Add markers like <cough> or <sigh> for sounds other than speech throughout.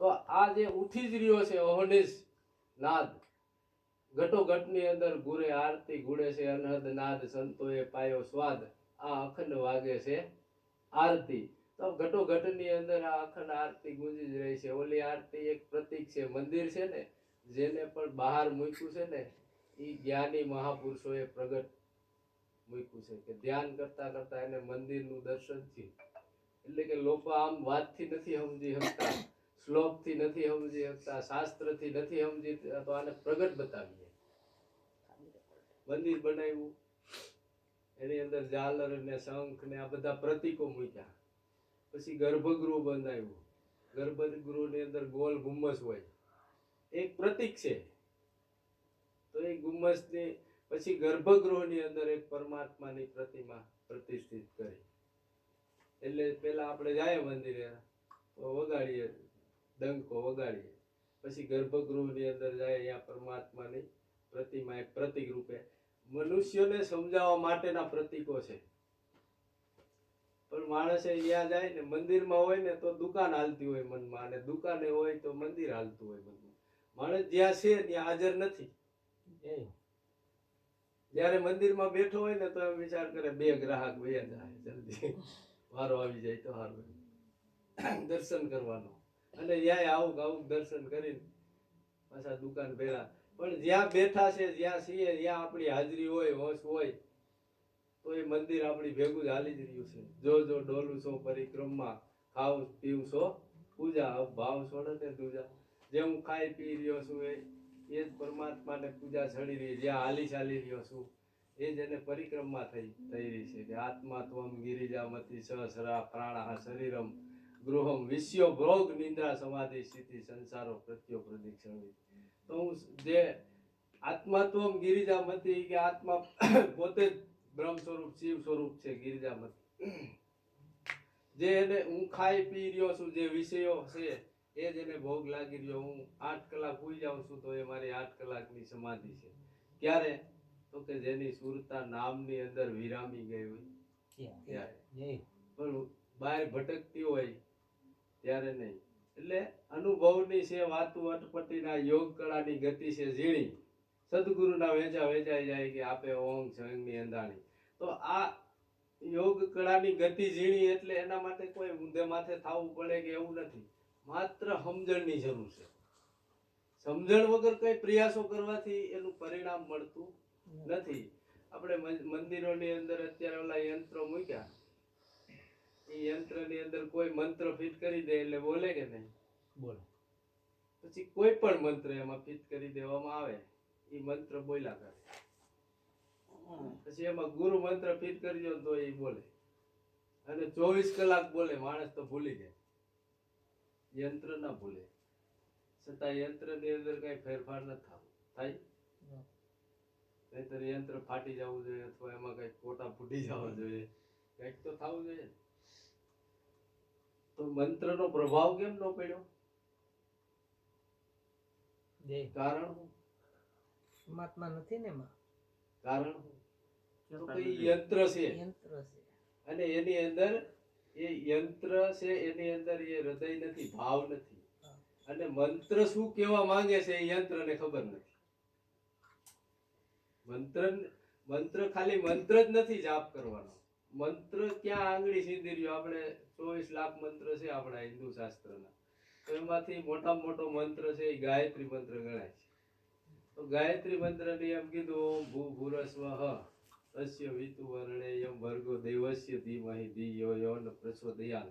તો આ જે ઉઠી જ રહ્યો છે અહોનિશ નાદ, ઘટોઘટની અંદર ગુરે આરતી ગુડે છે, અનહદ નાદ સંતોએ પાયો સ્વાદ, આ અખંડ વાગે છે આરતી. તો ઘટોઘટની અંદર આ અખંડ આરતી ગુંજી જ રહી છે. ઓલી આરતી એક પ્રતીક છે, મંદિર છે ને, જેને પણ બહાર મૂક્યું છે ને, એ જ્ઞાની મહાપુરુષોએ પ્રગટ મૂક્યું છે કે ધ્યાન કરતા કરતા એને મંદિરનું દર્શન થયું. એટલે કે લોકો આમ વાતથી નથી સમજી શકતા. શ્લોકથી નથી સમજી શકતા, શાસ્ત્રથી નથી સમજી તો આને પ્રગટ બતાવીએ. મંદિર બનાવ્યું, એની અંદર ઝાલર ને શંખ ને આ બધા પ્રતીકો મૂક્યા. પછી ગર્ભગૃહ બંધાવ્યું ગર્ભગૃહની અંદર ગોલ ગુમ્મસ હોય. એક પ્રતીક છે. તો એ ગુમ્મસની પછી ગર્ભગૃહની અંદર એક પરમાત્માની પ્રતિમા પ્રતિષ્ઠિત કરી. એટલે પેલા આપણે જાય મંદિરે, તો વગાડીએ. ડંકો વગાડીએ. પછી ગર્ભગૃહની અંદર જાય અહીંયા પરમાત્માની પ્રતિમા એક પ્રતિક રૂપે. મનુષ્યોને સમજાવવા માટેના પ્રતિકો છે. પણ માણસે ત્યાં જાય ને મંદિરમાં હોય ને તો દુકાન હાલતી હોય મનમાં અને દુકાને હોય તો મંદિર હાલતું હોય મનમાં. માણસ જ્યાં છે ત્યાં હાજર નથી. જ્યારે મંદિરમાં બેઠો હોય ને તો એમ વિચાર કરે બે ગ્રાહક બે જાય જલ્દી. વારો આવી જાય તો સારું દર્શન કરવાનો. અને ત્યાં આવું આવું દર્શન કરીને પાછા દુકાન ભેળા. પણ જ્યાં બેઠા છે, જ્યાં છીએ જ્યાં આપણી હાજરી હોય હોશ હોય, તો એ મંદિર આપણી ભેગું જ હાલી જ રહ્યું છે. જો જો, ડોલું છો, પરિક્રમા ખાવ પીવું છો, પૂજા ભાવ છોડે ને દૂજા જે હું ખાઈ પી રહ્યો છું એ એ જ પરમાત્માને પૂજા ચડી રહી જ્યાં હાલી ચાલી રહ્યો છું, એ જ એને પરિક્રમા થઈ થઈ રહી છે. કે આત્મા ત્વમ ગિરિજામતી સહસ્રા પ્રાણા શરીરમ ગૃહમ વિશ્યો ભોગ નિંદ્રા સમાધિ સ્થિતિ સંસારો પ્રત્યો પ્રદિક્ષણ તો હું જે આત્માત્વમ ગિરિજામતી કે આત્મા <coughs> પોતે જ બ્રહ્મ સ્વરૂપ શિવ સ્વરૂપ છે ગિરિજામતી. જે એને હું ખાઈ પી રહ્યો છું જે વિષયો છે એ જ એને ભોગ લાગી રહ્યો. હું આઠ કલાક હોઈ જાઉં છું તો એ મારી આઠ કલાકની સમાધિ છે. ક્યારે? તો કે જેની સુરતા નામની અંદર વિરામી ગઈ હોય. ત્યારે પણ બહાર ભટકતી હોય ત્યારે નહીં. એટલે અનુભવની છે વાતું અટપટીના યોગ કળાની ગતિ છે ઝીણી. સદગુરુના વેચા વેચાઈ જાય કે આપે ઓમ સંગની અંધાણી. તો આ યોગ કળાની ગતિ ઝીણી એટલે એના માટે કોઈ ઊંધે માથે થવું પડે કે એવું નથી. માત્ર સમજણની જરૂર છે. સમજણ વગર કઈ પ્રયાસો કરવાથી એનું પરિણામ મળતું નથી. આપણે મંદિરોની અંદર અત્યારે ઓલા યંત્રો મૂક્યા. એ યંત્રની અંદર કોઈ મંત્ર ફિટ કરી દે એટલે બોલે કે નહીં? બોલે. પછી કોઈ પણ મંત્ર એમાં ફિટ કરી દેવામાં આવે એ મંત્ર બોલ્યા કરે. પછી એમાં ગુરુ મંત્ર ફિટ કરી દો તો એ બોલે. અને ચોવીસ કલાક બોલે માણસ તો ભૂલી જાય. યંત્ર ના ભૂલે. છતાં યંત્રની અંદર કઈ ફેરફાર ન થાય? થાય નહીતર યંત્ર ફાટી જવું જોઈએ અથવા એમાં કંઈક કોટા ફૂટી જવા જોઈએ. કંઈક તો થવું જોઈએ. ને. તો મંત્રનો પ્રભાવ કેમ ન પડ્યો? કારણ? પરમાત્મા નથી ને માં કારણ તો યંત્ર છે? યંત્ર છે. અને એની અંદર એ યંત્ર છે એની અંદર એ હૃદય નથી ભાવ નથી. અને મંત્ર શું કેવા માંગે છે એ યંત્રને ખબર નથી. મંત્ર મંત્ર ખાલી મંત્ર જ નથી જાપ કરવાનો. મંત્ર ક્યાં આંગળી સીધી રહ્યો. આપણે ચોવીસ લાખ મંત્ર છે આપણા હિન્દુ શાસ્ત્રના. તો એમાંથી મોટામાં મોટો મંત્ર છે એ ગાયત્રી મંત્ર ગણાય છે. તો ગાયત્રી મંત્રની એમ કીધું ઓમ ભૂ ભૂરસ્વ અસ્ય વિતુ વર્ણેયમ વર્ગો દેવસ્ય ધીમહિ ધિયો યો ન પ્રચોદયાન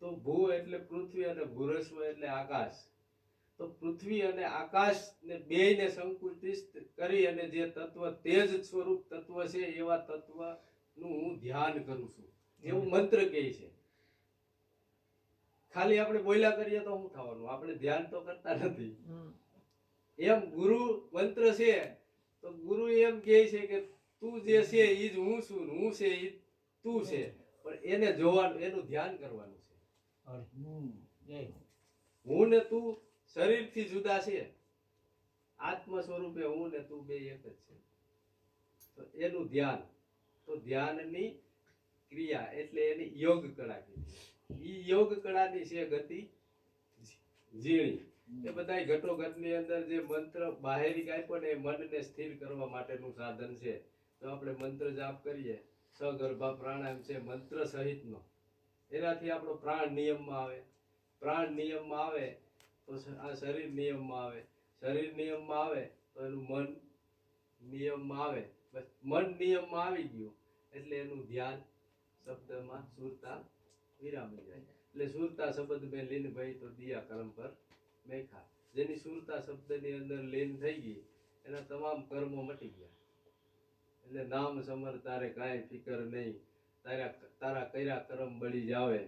તો ભૂ એટલે પૃથ્વી અને ભૂરસ્વ એટલે આકાશ. તો પૃથ્વી અને આકાશ ને બેયને સંકુચિત કરી અને જે તત્વ તેજ સ્વરૂપ તત્વ છે એવા તત્વ નું હું ધ્યાન કરું છું. એવું મંત્ર કહે છે. ખાલી આપણે બોલ્યા કરીએ તો શું થવાનું? આપણે ધ્યાન તો કરતા નથી. એમ ગુરુ મંત્ર છે તો ગુરુ એમ કહે છે કે તું જે છે એ જ હું છું હું છે એ તું છે. પણ એને જોવાનું એનું ધ્યાન કરવાનું છે. હું. ને તું શરીરથી જુદા છે. આત્મ સ્વરૂપે હું ને તું બે એક જ છે. તો એનું ધ્યાન તો ધ્યાનની ક્રિયા એટલે એની યોગ કળા કીધી એ યોગ કળાની છે ગતિ ઝીણી. એ બધા ઘટોઘટની અંદર જે મંત્ર બાહેરી આપ્યો ને એ મનને સ્થિર કરવા માટેનું સાધન છે. તો આપણે મંત્ર જાપ કરીએ. સગર્ભા પ્રાણાયામ છે મંત્ર સહિતનો. એનાથી આપણો પ્રાણ નિયમમાં આવે. પ્રાણ નિયમમાં આવે તો આ શરીર નિયમમાં આવે. શરીર નિયમમાં આવે તો એનું મન નિયમમાં આવે. બસ મન નિયમમાં આવી ગયું. એટલે એનું ધ્યાન શબ્દમાં સુરતા વિરામી જાય. એટલે સુરતા શબ્દ મેં લીન ભાઈ તો દિયા કર્મ પર મેખા. જેની સુરતા શબ્દની અંદર લીન થઈ ગઈ, એના તમામ કર્મો મટી ગયા. એટલે નામ સમર તારે કાંઈ ફિકર નહીં. તારા તારા કર્યા કર્મ બળી જાવે.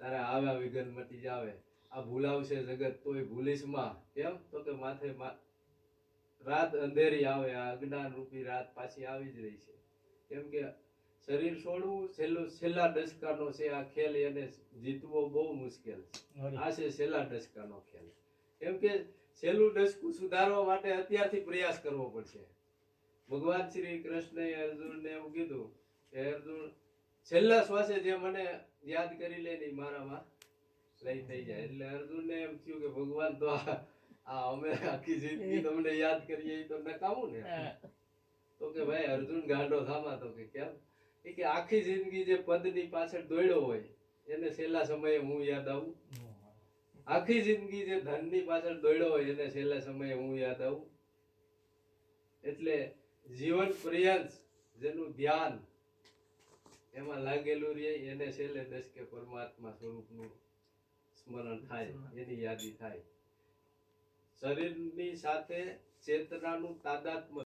તારા આવ્યા વિઘન મટી જાવે. આ ભૂલાવશે જગત તોય ભૂલીશમાં કેમ? તો કે માથે રાત અંધેરી આવે આ અજ્ઞાન રૂપી રાત પાછી આવી જ રહી છે. કેમ કે શરીર છોડવું છેલ્લું છેલ્લા ડસકાનો છે આ ખેલ એને જીતવો બહુ મુશ્કેલ છે. આ છે છેલ્લા દસકાનો ખેલ. કેમ કે છેલ્લું દશકું સુધારવા માટે અત્યારથી પ્રયાસ કરવો પડશે. ભગવાન શ્રી કૃષ્ણએ અર્જુનને એવું કીધું કે અર્જુન છેલ્લા શ્વાસે જે મને યાદ કરી લે ને મારામાં લઈ થઈ જાય. એટલે અર્જુનને એમ થયું કે ભગવાન તો આ આ અમે આખી જિંદગી તમને યાદ કરીએ તો નકામું ને. તો કે ભાઈ અર્જુન ગાંડો થામા તો કે કેમ? એ કે આખી જિંદગી જે પદની પાછળ દોડ્યો હોય એને છેલ્લા સમયે હું યાદ આવું. આખી જિંદગી જે ધનની પાછળ દોડ્યો હોય એને છેલ્લા સમયે હું યાદ આવું. એટલે જીવન પર્યંત જેનું ધ્યાન એમાં લાગેલું રહે એને છેલ્લે દશકે પરમાત્મા સ્વરૂપનું સ્મરણ થાય એની યાદી થાય. શરીરની સાથે ચેતનાનું તાદાત્મ્ય